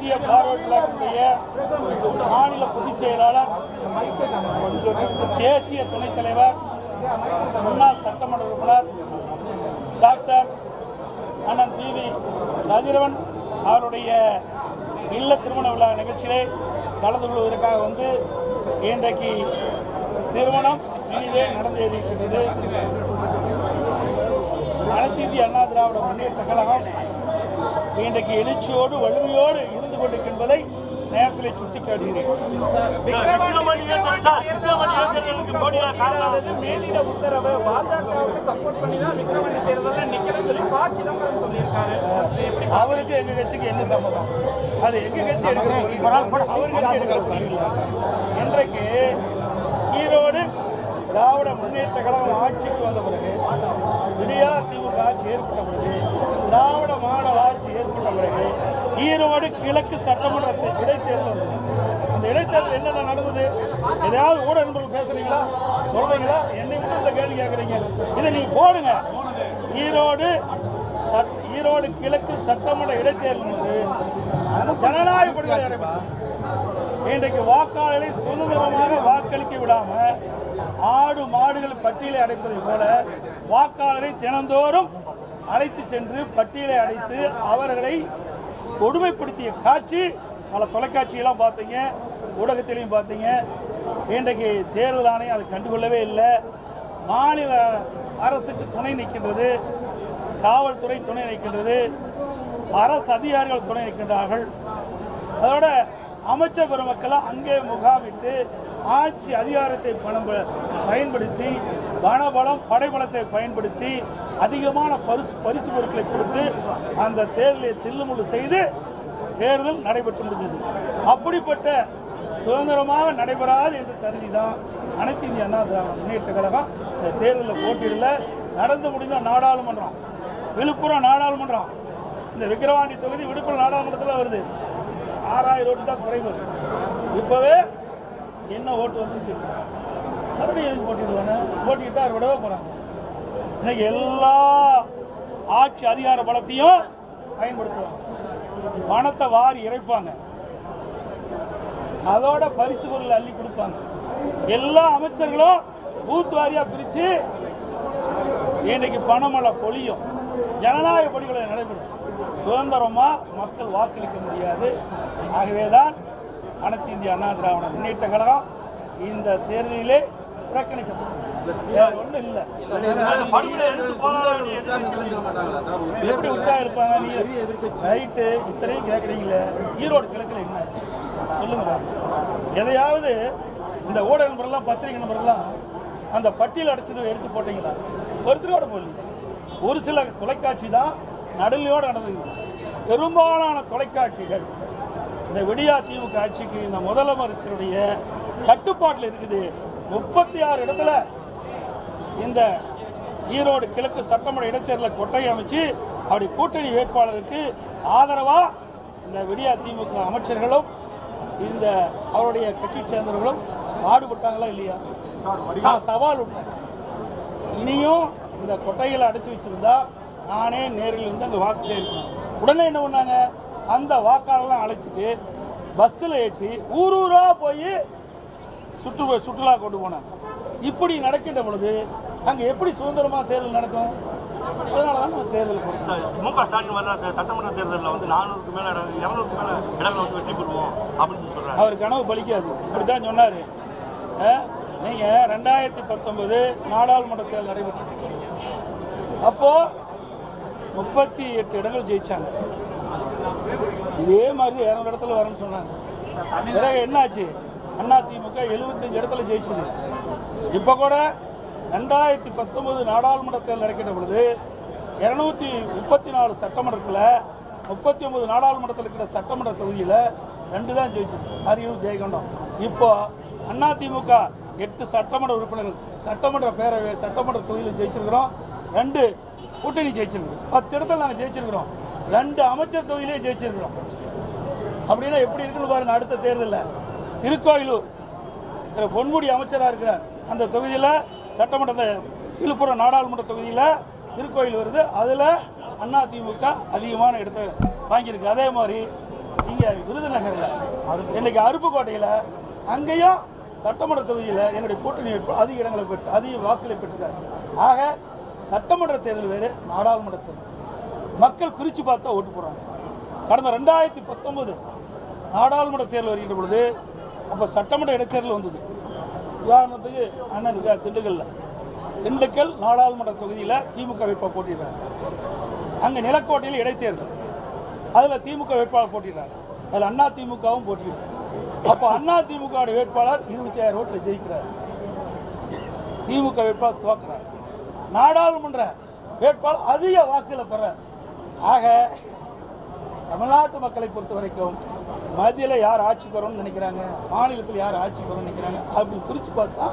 இந்திய பார்வர்ட் பிளாக்குடைய மாநில பொதுச் செயலாளர் தேசிய துணைத் தலைவர் முன்னாள் சட்டமன்ற உறுப்பினர் டாக்டர் அண்ணன் பி வி கதிரவன் அவருடைய இல்ல திருமண விழா நிகழ்ச்சியிலே கலந்து கொள்வதற்காக வந்து இன்றைக்கு திருமணம் இனிதே நடந்தேறியிருக்கிறது அனைத்து இந்திய அண்ணா திராவிட முன்னேற்ற கழகம் இன்றைக்கு எழுச்சியோடு வலிமையோடு இருந்து கொண்டிருக்கின்றதை நேரத்தில் சுட்டிக்காட்டுகிறேன். மேலிட உத்தரவு பாஜகவுக்கு சப்போர்ட் பண்ணி தான் விக்ரவாண்டி தேர்தலில் நிக்கிறேன்னு சொல்லி ப சிதம்பரம் சொல்லியிருக்காரு. அவருக்கு எங்க கட்சிக்கு என்ன சம்மதம்? அது எங்க கட்சி எடுக்கிற அவர் கட்சி எடுக்கிற இன்றைக்கு ஈரோடு திராவிட முன்னேற்ற கழகம் ஆட்சிக்கு வந்த பிறகு விடியா திமுக ஆட்சி ஏற்பட்ட பிறகு திராவிட மாடல் ஆட்சி ஏற்பட்ட பிறகு ஈரோடு கிழக்கு சட்டமன்ற இடைத்தேர்தல் அந்த இடைத்தேர்தல் என்னென்ன நடந்தது? எதையாவது ஊட நண்பர்கள் பேசுறீங்களா? சொல்றீங்களா? என்னை மட்டும் இந்த கேள்வி கேட்குறீங்க. இதை நீங்க போடுங்க. ஈரோடு சட்- ஈரோடு கிழக்கு சட்டமன்ற இடைத்தேர்தல் போது ஜனநாயக படுகொலை இன்றைக்கு வாக்காளரை சுதந்திரமாக வாக்களிக்க விடாம ஆடு மாடுகள் பட்டியலை அடைப்பதை போல வாக்காளரை தினந்தோறும் அழைத்து சென்று பட்டியலை அடைத்து அவர்களை கொடுமைப்படுத்திய காட்சி பல தொலைக்காட்சியெல்லாம் பார்த்தீங்க ஊடகத்திலையும் பார்த்தீங்க. இன்றைக்கு தேர்தல் ஆணையம் அதை கண்டுகொள்ளவே இல்லை. மாநில அரசுக்கு துணை நிற்கின்றது. காவல்துறை துணை நிற்கின்றது. அரசு அதிகாரிகள் துணை நிற்கின்றார்கள். அதோட அமைச்சர் பெருமக்கெல்லாம் அங்கே முகாமிட்டு ஆட்சி அதிகாரத்தை பணம் ப- பயன்படுத்தி பணபலம் படைபலத்தை பயன்படுத்தி அதிகமான பரிசு பரிசு பொருட்களை கொடுத்து அந்த தேர்தலை தில்லுமுள்ளு செய்து தேர்தல் நடைபெற்று முடிந்தது. அப்படிப்பட்ட சுதந்திரமாக நடைபெறாது என்று கருதி தான் அனைத்து இந்திய அண்ணா திராவிட முன்னேற்ற கழகம் இந்த தேர்தலில் போட்டியிடல. நடந்து முடிந்த நாடாளுமன்றம் விழுப்புரம் நாடாளுமன்றம் இந்த விக்கிரவாண்டி தொகுதி விழுப்புரம் நாடாளுமன்றத்தில் வருது. ஆறாயிரம் ஓட்டு தான் குறைவு. இப்போவே என்ன ஓட்டு வந்து தெரியும் மறுபடியும் எதுக்கு போட்டிடுவானே போட்டிக்கிட்டா விடவே போகிறாங்க இன்னைக்கு எல்லா ஆட்சி அதிகார பலத்தையும் பயன்படுத்துவாங்க பணத்தை வாரி இறைப்பாங்க. அதோட பரிசு பொருள் அள்ளி கொடுப்பாங்க. எல்லா அமைச்சர்களும் பூத் வாரியா பிரித்து இன்னைக்கு பணமழை பொழியும். ஜனநாயக பணிகளை நடைபெறும். சுதந்திரமாக மக்கள் வாக்களிக்க முடியாது. ஆகவே தான் அனைத்து இந்திய அண்ணா திராவிட முன்னேற்ற கழகம் இந்த தேர்தலிலே புறக்கணிக்கப்பட்டது வேற ஒன்றும் இல்லை. எப்படி உற்சாகம் இருப்பாங்க? நீ ரைட்டு இத்தனையும் கேட்குறீங்களே ஈரோடு கிழக்கில் என்ன? சொல்லுங்க. எதையாவது இந்த ஊடக நம்பர்லாம் பத்திரிகை நம்பர்லாம் அந்த பட்டியல் அடைச்சது எடுத்து போட்டீங்களா? ஒருத்தரோட போடல. ஒரு சில தொலைக்காட்சி தான் நடுநிலையோடு நடந்தது. பெரும்பாலான தொலைக்காட்சிகள் இந்த விடியா திமுக ஆட்சிக்கு இந்த முதலமைச்சருடைய கட்டுப்பாட்டில் இருக்குது. முப்பத்தி ஆறு இடத்துல இந்த ஈரோடு கிழக்கு சட்டமன்ற இடைத்தேர்தலை கொட்டை அமைச்சு அவருடைய கூட்டணி வேட்பாளருக்கு ஆதரவா இந்த விடியா திமுக அமைச்சர்களும் இந்த அவருடைய கட்சி சேர்ந்தவர்களும் பாடுபட்டாங்களா இல்லையா? சவால் விட்டேன் இனியும் இந்த கொட்டைகளை அடைச்சி வச்சிருந்தா நானே நேரில் வந்து அங்கே வாக்கு சேர்க்கணும் உடனே என்ன பண்ணாங்க? அந்த வாக்காளர்லாம் அழைச்சிட்டு பஸ்ஸில் ஏற்றி ஊர் ஊராக போய் சுற்று சுற்றுலா கொண்டு போனாங்க. இப்படி நடக்கின்ற பொழுது அங்கே எப்படி சுதந்திரமாக தேர்தல் நடக்கும்? அதனால தான் தேர்தல் மு க ஸ்டாலின் வர்ற அந்த சட்டமன்ற தேர்தலில் வந்து நானூறுக்கு மேல இரநூறுக்கு மேல இடங்களை வந்து வெற்றி பெறுவோம் அப்படின்னு சொல்றாங்க அவர் கனவு பலிக்காது. இப்படி தான் சொன்னார் நீங்கள் ரெண்டாயிரத்தி பத்தொன்பது நாடாளுமன்ற தேர்தல் நடைபெற்றது. அப்போது முப்பத்தி எட்டு இடங்கள் ஜெயிச்சாங்க. இதே மாதிரி இரநூறு இடத்துல வரும்னு சொன்னாங்க. பிறகு என்னாச்சு? அண்ணா திமுக எழுபத்தஞ்சு இடத்துல ஜெயிச்சது. இப்போ கூட ரெண்டாயிரத்தி பத்தொன்பது நாடாளுமன்ற தேர்தல் நடக்கின்ற பொழுது இரநூத்தி முப்பத்தி நாலு சட்டமன்றத்தில் முப்பத்தி ஒன்பது நாடாளுமன்றத்தில் இருக்கிற சட்டமன்ற தொகுதியில் ரெண்டு தான் ஜெயிச்சது. அரியும் ஜெயகொண்டம் இப்போ அண்ணா திமுக எட்டு சட்டமன்ற உறுப்பினர்கள் சட்டமன்ற பேரவை சட்டமன்ற தொகுதியில் ஜெயிச்சிருக்கிறோம். ரெண்டு கூட்டணி ஜெயிச்சிருக்கு பத்து இடத்துல நாங்கள் ஜெயிச்சிருக்கிறோம். ரெண்டு அமைச்சர் தொகுதியிலே ஜெயிச்சிருக்கிறோம். அப்படின்னா எப்படி இருக்குன்னு பாருங்க அடுத்த தேர்தலில். திருக்கோயிலூர். திரு பொன்முடி அமைச்சராக இருக்கிறார். அந்த தொகுதியில் சட்டமன்ற விழுப்புரம் நாடாளுமன்ற தொகுதியில் திருக்கோயில் வருது அதில் அதிமுக அதிகமான இடத்தை வாங்கியிருக்கு. அதே மாதிரி இங்கே விருதுநகரில் இன்னைக்கு அருப்புக்கோட்டையில் அங்கேயும் சட்டமன்ற தொகுதியில் என்னுடைய கூட்டணி அதிக இடங்களை பெற்று அதிக வாக்குகளை பெற்றிருக்காரு. ஆக சட்டமன்ற தேர்தல் வேறு நாடாளுமன்ற தேர்தல். மக்கள் பிரித்து பார்த்தா ஓட்டு போடுறாங்க. கடந்த ரெண்டாயிரத்தி பத்தொன்பது நாடாளுமன்ற தேர்தல் வருகின்ற பொழுது அப்போ சட்டமன்ற இடைத்தேர்தல் வந்தது. உதாரணத்துக்கு அண்ணன் இருக்கார் திண்டுக்கல்ல. திண்டுக்கல் நாடாளுமன்ற தொகுதியில் திமுக வேட்பாளர் போட்டிடுறாங்க அங்கே நிலக்கோட்டையில் இடைத்தேர்தல். அதில் திமுக வேட்பாளர் போட்டிடுறாரு அதில் அண்ணா திமுகவும் போட்டிடுறாரு அப்போ அண்ணா திமுக வேட்பாளர் இருபத்தி ஆயிரம் ஓட்டில் ஜெயிக்கிறார். திமுக வேட்பாளர் துவக்கிறார். நாடாளுமன்ற வேட்பாளர் அதிக வாக்குகளை பெறார். ஆக தமிழ்நாட்டு மக்களை பொறுத்த வரைக்கும் மத்தியில் யார் ஆட்சிக்கு வரும்னு நினைக்கிறாங்க? மாநிலத்தில் யார் ஆட்சிக்கு வரும்னு நினைக்கிறாங்க? அப்படி பிரித்து பார்த்தா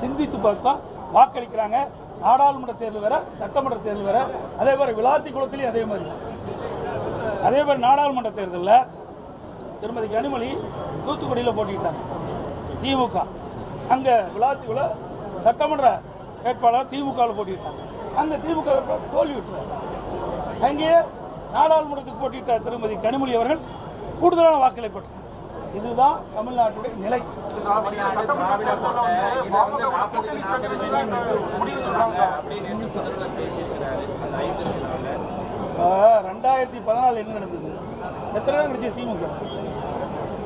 சிந்தித்து பார்த்தா வாக்களிக்கிறாங்க. நாடாளுமன்ற தேர்தல் வேற சட்டமன்ற தேர்தல் வேற அதே மாதிரி விளாத்தி குளத்திலையும் அதே மாதிரி. அதே மாதிரி நாடாளுமன்ற தேர்தலில் திருமதி கனிமொழி தூத்துக்குடியில் போட்டிக்கிட்டாங்க திமுக. அங்கே விளாத்திக்குள்ள சட்டமன்ற வேட்பாளர் திமுகவில் போட்டிக்கிட்டாங்க அங்கே திமுக தோல்வி விட்டுறாங்க. அங்கேயே நாடாளுமன்றத்துக்கு போட்டியிட்ட திருமதி கனிமொழி அவர்கள் கூடுதலான வாக்களை பெற்றார். இதுதான் தமிழ்நாட்டுடைய நிலை. ரெண்டாயிரத்தி பதினாலு என்ன நடந்தது? எத்தனை இடம் கிடைச்சது திமுக?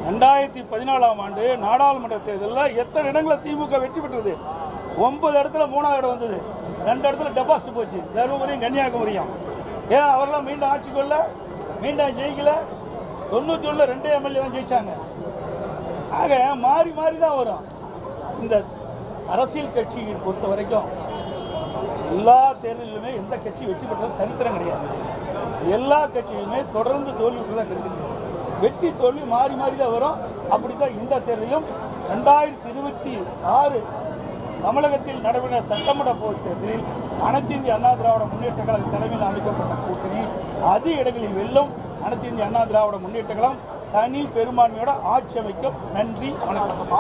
ரெண்டாயிரத்தி பதினாலாம் ஆண்டு நாடாளுமன்ற தேர்தலில் எத்தனை இடங்களில் திமுக வெற்றி பெற்றது? ஒன்பது இடத்துல மூணாவது இடம் வந்தது. ரெண்டு இடத்துல டெபாசிட் போச்சு. தருமபுரியும் கன்னியாகுமரியும். ஏன் அவரெல்லாம் மீண்டும் ஆட்சி கொள்ள மீண்டும் ஜெயிக்கல? தொண்ணூற்றி ஒன்றில் ரெண்டு எம்எல்ஏ தான் ஜெயிச்சாங்க. ஆக மாறி மாறி தான் வரும். இந்த அரசியல் கட்சியை பொறுத்த வரைக்கும் எல்லா தேர்தலிலுமே எந்த கட்சி வெற்றி பெற்றது சரித்திரம் கிடையாது. எல்லா கட்சியுமே தொடர்ந்து தோல்வி தான் கிடைக்கிறது வெற்றி தோல்வி மாறி மாறி தான் வரும். அப்படி தான் இந்த தேர்தலும் ரெண்டாயிரத்தி இருபத்தி ஆறு தமிழகத்தில் நடைபெற்ற சட்டமன்ற பொதுத் தேர்தலில் அனைத்து இந்திய அண்ணா திராவிட முன்னேற்ற கழக தலைமையில் அமைக்கப்பட்ட கூட்டணி அதிக இடங்களில் வெல்லும் அனைத்து இந்திய அண்ணா திராவிட முன்னேற்ற கழகம் தனி பெரும்பான்மையோட ஆட்சி அமைக்கும் நன்றி வணக்கம்.